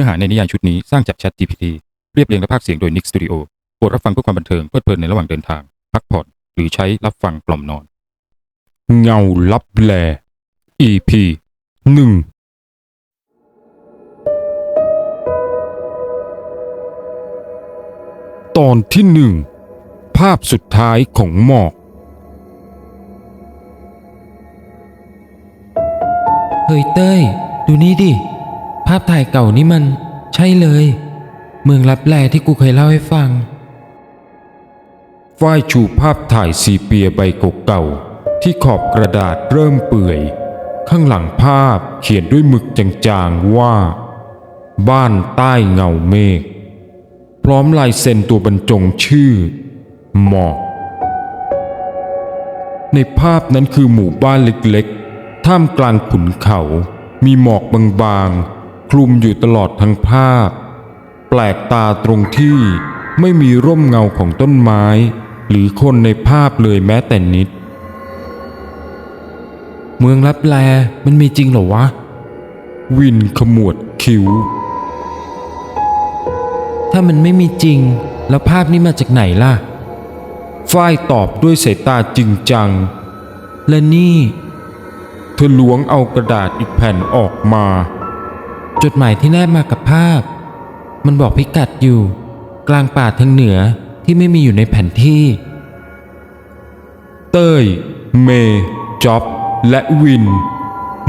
นื้อหาในนิยายชุดนี้สร้างจาก Chat GPT เรียบเรียงและพากย์เสียงโดย Nick Studio โปรดรับฟังเพื่อความบันเทิงเพลิดเพลินในระหว่างเดินทาง พักผ่อน หรือใช้รับฟังกล่อมนอน เงาลับแล EP หนึ่งตอนที่หนึ่งภาพสุดท้ายของหมอก เฮ้ยเต้ย ดูนี่ดิาพถ่ายเก่านี่มัน ใช่เลย เมืองลับแลที่กูเคยเล่าให้ฟัง ฝ้ายชูภาพถ่ายซีเปียใบกเก่า ที่ขอบกระดาษเริ่มเปื่อย ข้างหลังภาพเขียนด้วยหมึกจางๆว่า บ้านใต้เงาเมฆพร้อมลายเซ็นตัวบรรจงชื่อ หมอก ในภาพนั้นคือหมู่บ้านเล็กๆ ท่ามกลางขุนเขา มีหมอกบางๆ คลุมอยู่ตลอดทั้งภาพ แปลกตาตรงที่ไม่มีร่มเงาของต้นไม้ หรือคนในภาพเลยแม้แต่นิด เมืองลับแลมันมีจริงเหรอวะ วินขมวดคิ้ว ถ้ามันไม่มีจริง แล้วภาพนี้มาจากไหนล่ะฝ้ายตอบด้วยสายตาจริงจัง และนี่ เธอล้วงเอากระดาษอีกแผ่นออกมา จดหมายที่แนบมากับภาพ มันบอกพิกัดอยู่ กลางป่าทางเหนือที่ไม่มีอยู่ในแผนที่ เต้ย เมย์จ็อบและวิน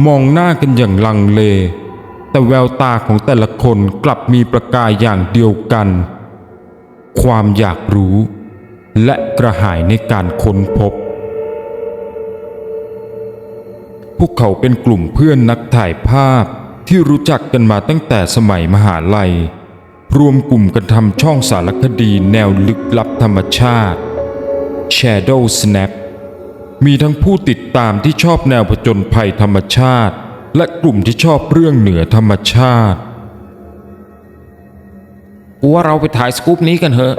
มองหน้ากันอย่างลังเล แต่แววตาของแต่ละคนกลับมีประกายอย่างเดียวกัน ความอยากรู้ และกระหายในการค้นพบ พวกเขาเป็นกลุ่มเพื่อนนักถ่ายภาพ ที่รู้จักกันมาตั้งแต่สมัยมหาลัย รวมกลุ่มกันทำช่องสารคดีแนวลึกลับธรรมชาติ Shadow Snap มีทั้งผู้ติดตามที่ชอบแนวผจญภัยธรรมชาติ และกลุ่มที่ชอบเรื่องเหนือธรรมชาติกูว่าเราไปถ่ายสกู๊ปนี้กันเถอะ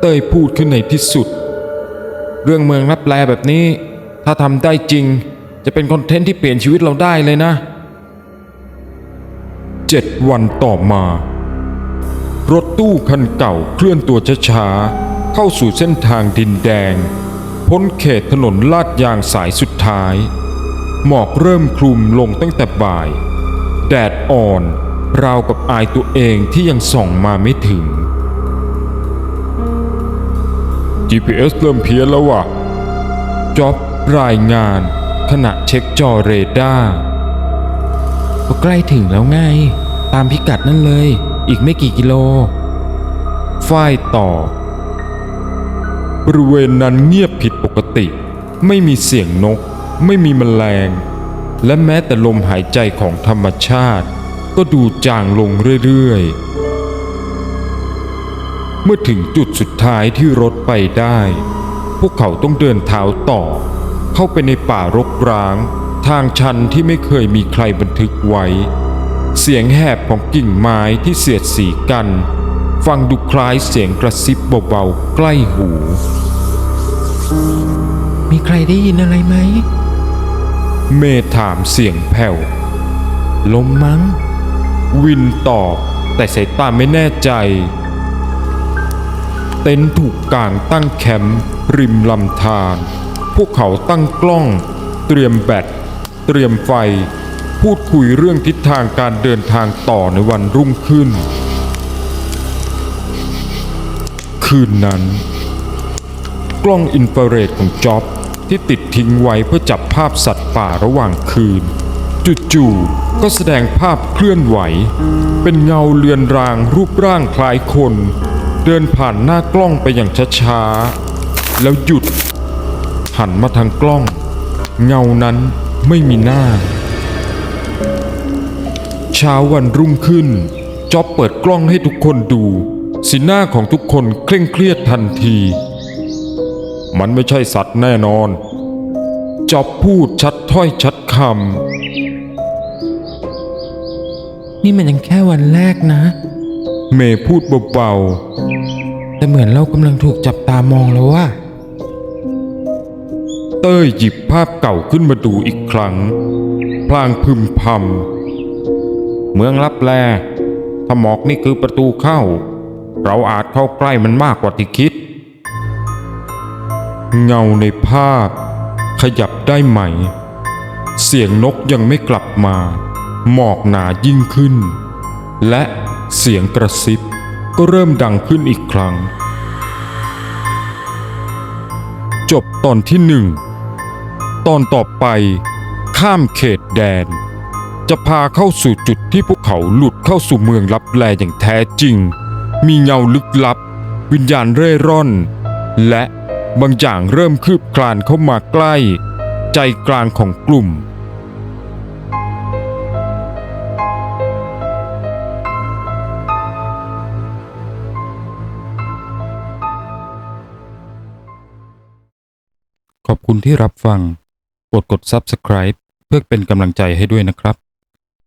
เต้ยพูดขึ้นในที่สุด เรื่องเมืองลับแลแบบนี้ ถ้าทำได้จริง จะเป็นคอนเทนต์ที่เปลี่ยนชีวิตเราได้เลยนะ เจ็ดวันต่อมา รถตู้คันเก่าเคลื่อนตัวช้าๆ เข้าสู่เส้นทางดินแดง พ้นเขตถนนลาดยางสายสุดท้าย หมอกเริ่มคลุมลงตั้งแต่บ่าย แดดอ่อน ราวกับอายตัวเองที่ยังส่องมาไม่ถึง GPS เริ่มเพี้ยนแล้วว่ะจ็อบรายงาน ขณะเช็คจอเรดาร์ก็ใกล้ถึงแล้วไง ตามพิกัดนั่นเลย อีกไม่กี่กิโล ฝ้ายต่อ บริเวณนั้นเงียบผิดปกติ ไม่มีเสียงนก ไม่มีแมลง และแม้แต่ลมหายใจของธรรมชาติ ก็ดูจางลงเรื่อยๆ เมื่อถึงจุดสุดท้ายที่รถไปได้ พวกเขาต้องเดินเท้าต่อ เข้าไปในป่ารกร้าง ทางชันที่ไม่เคยมีใครบันทึกไว้ เสียงแหบของกิ่งไม้ที่เสียดสีกัน ฟังดูคล้ายเสียงกระซิบเบาๆใกล้หู มีใครได้ยินอะไรไหม เมย์ถามเสียงแผ่ว ลมมั้ง วินตอบ แต่สายตาไม่แน่ใจ เต็นท์ถูกกางตั้งแคมป์ริมลำธารพวกเขาตั้งกล้อง เตรียมแบต เตรียมไฟ พูดคุยเรื่องทิศทางการเดินทางต่อในวันรุ่งขึ้น คืนนั้น กล้องอินฟราเรดของจ็อบที่ติดทิ้งไว้เพื่อจับภาพสัตว์ป่าระหว่างคืน จู่ๆก็แสดงภาพเคลื่อนไหว เป็นเงาเลือนรางรูปร่างคล้ายคน เดินผ่านหน้ากล้องไปอย่างช้าๆ แล้วหยุดหันมาทางกล้อง เงานั้นไม่มีหน้า เช้าวันรุ่งขึ้นจ็อบเปิดกล้องให้ทุกคนดู สีหน้าของทุกคนเคร่งเครียดทันที มันไม่ใช่สัตว์แน่นอนจ็อบพูดชัดถ้อยชัดคนี่มันยังแค่วันแรกนะำเมย์พูดเบาแต่เหมือนเรากำลังถูกจับตามองแล้วว่าๆเต้ยหยิบภาพเก่าขึ้นมาดูอีกครั้ง พลางพึมพำ เมืองลับแลถ้าหมอกนี่คือประตูเข้า เราอาจเข้าใกล้มันมากกว่าที่คิด เงาในภาพ ขยับได้ไหม เสียงนกยังไม่กลับมา หมอกหนายิ่งขึ้น และเสียงกระซิบก็เริ่มดังขึ้นอีกครั้ง จบตอนที่หนึ่ง ตอนต่อไปข้ามเขตแดน จะพาเข้าสู่จุดที่พวกเขาหลุดเข้าสู่เมืองลับแลอย่างแท้จริง มีเงาลึกลับ วิญญาณเร่ร่อน และบางอย่างเริ่มคืบคลานเข้ามาใกล้ ใจกลางของกลุ่ม ขอบคุณที่รับฟัง กดกด Subscribe เพื่อเป็นกำลังใจให้ด้วยนะครับ